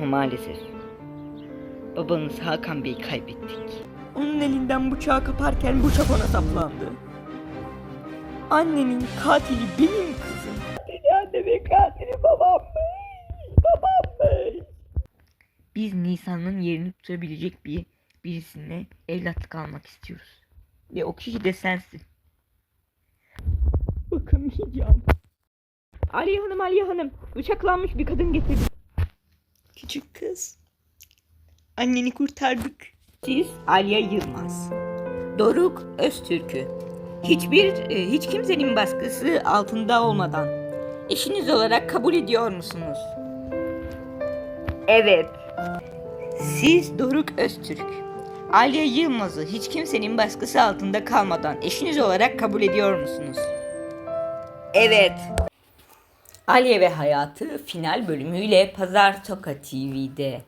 Ama maalesef babanız Hakan Bey'i kaybettik. Onun elinden bıçağı kaparken bıçak ona saplandı. Annenin katili benim kızım. Katili annemin katili babam bey. Babam bey. Biz Nisan'ın yerini tutabilecek bir birisine evlatlık almak istiyoruz. Ve o kişi de sensin. Bakamayacağım. Aliye Hanım, Aliye Hanım. Bıçaklanmış bir kadın getirdim. Küçük kız. Anneni kurtardık. Siz Aliye Yılmaz. Doruk Öztürk'ü. Hiçbir, e, hiç kimsenin baskısı altında olmadan eşiniz olarak kabul ediyor musunuz? Evet. Siz Doruk Öztürk. Aliye Yılmaz'ı hiç kimsenin baskısı altında kalmadan eşiniz olarak kabul ediyor musunuz? Evet. Aliye ve Hayatı final bölümüyle Pazar Toka TV'de.